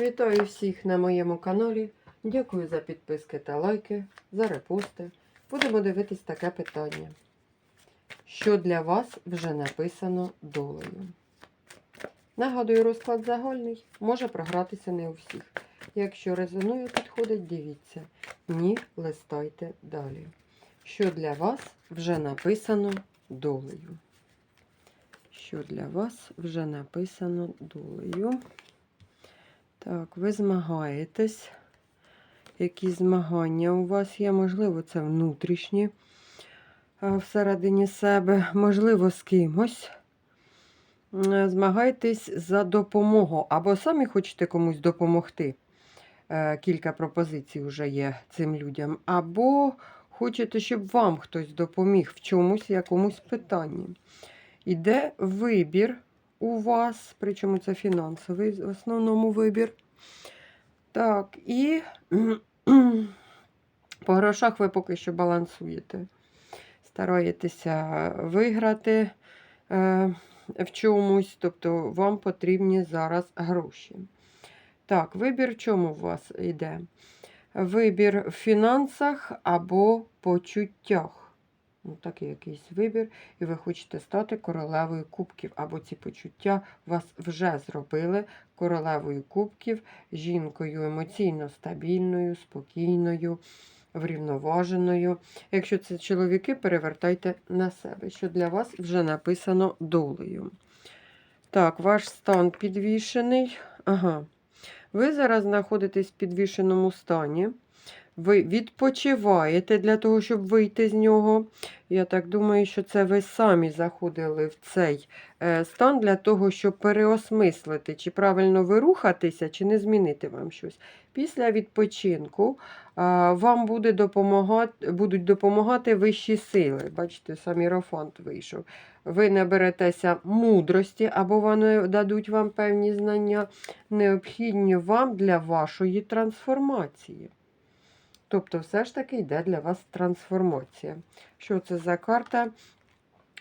Вітаю всіх на моєму каналі. Дякую за підписки та лайки, за репости. Будемо дивитись таке питання. Що для вас вже написано долею? Нагадую, розклад загальний може програтися не у всіх. Якщо резонує, підходить, дивіться. Ні, листайте далі. Що для вас вже написано долею? Що для вас вже написано долею? Так, ви змагаєтесь. Які змагання у вас є? Можливо, це внутрішні всередині себе, можливо, з кимось. Е, Змагайтесь за допомогу, або самі хочете комусь допомогти. Е, Кілька пропозицій вже є цим людям. Або хочете, щоб вам хтось допоміг в чомусь, якомусь питанні. Іде вибір у вас, причому це фінансовий в основному вибір. Так, і по грошах ви поки що балансуєте. Стараєтеся виграти е, в чомусь, тобто вам потрібні зараз гроші. Так, вибір в чому у вас йде? Вибір в фінансах або почуттях. Ну, такий якийсь вибір, і ви хочете стати королевою кубків, або ці почуття вас вже зробили королевою кубків, жінкою емоційно стабільною, спокійною, врівноваженою. Якщо це чоловіки, перевертайте на себе, що для вас вже написано долею. Так, ваш стан підвішений. Ага. Ви зараз знаходитесь в підвішеному стані. Ви відпочиваєте для того, щоб вийти з нього. Я так думаю, що це ви самі заходили в цей е, стан для того, щоб переосмислити, чи правильно ви рухатися, чи не змінити вам щось. Після відпочинку вам буде допомагати, будуть допомагати вищі сили. Бачите, сам Іерофант вийшов. Ви наберетеся мудрості, або вони дадуть вам певні знання, необхідні вам для вашої трансформації. Тобто, все ж таки йде для вас трансформація. Що це за карта?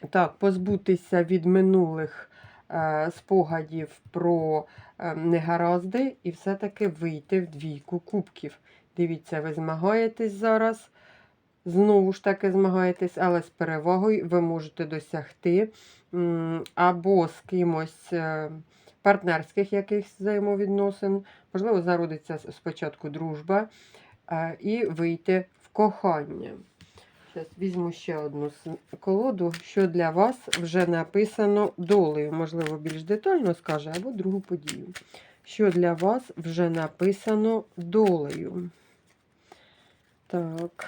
Так, позбутися від минулих е, спогадів про е, негаразди і все-таки вийти в двійку кубків. Дивіться, ви змагаєтесь зараз. Знову ж таки змагаєтесь, але з перевагою ви можете досягти або з кимось е, партнерських якихось взаємовідносин, можливо, зародиться спочатку дружба і вийти в кохання. Зараз візьму ще одну колоду, що для вас вже написано долею. Можливо, більш детально скаже, або другу подію. Що для вас вже написано долею. Так.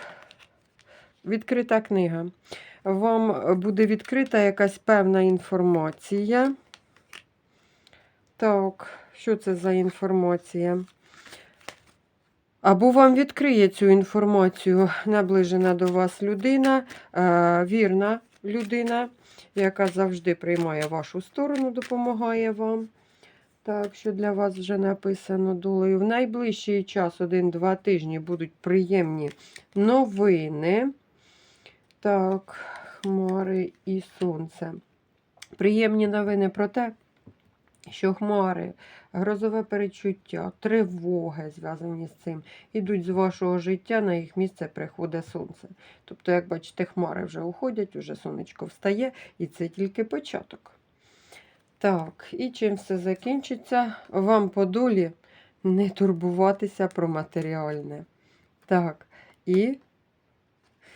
Відкрита книга. Вам буде відкрита якась певна інформація. Так, що це за інформація? Або вам відкриє цю інформацію наближена до вас людина, е, вірна людина, яка завжди приймає вашу сторону, допомагає вам. Так, що для вас вже написано долею. В найближчий час, один-два тижні, будуть приємні новини. Так, хмари і сонце. Приємні новини про те, що хмари, грозове перечуття, тривоги зв'язані з цим, ідуть з вашого життя, на їх місце приходить сонце. Тобто, як бачите, хмари вже уходять, уже сонечко встає, і це тільки початок. Так, і чим все закінчиться, вам по долі не турбуватися про матеріальне. Так, і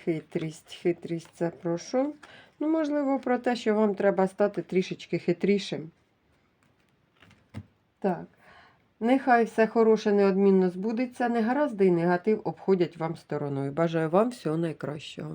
хитрість. Хитрість це про що? Ну, можливо, про те, що вам треба стати трішечки хитрішим. Так. Нехай все хороше неодмінно збудеться, негаразди і негатив обходять вам стороною. Бажаю вам всього найкращого.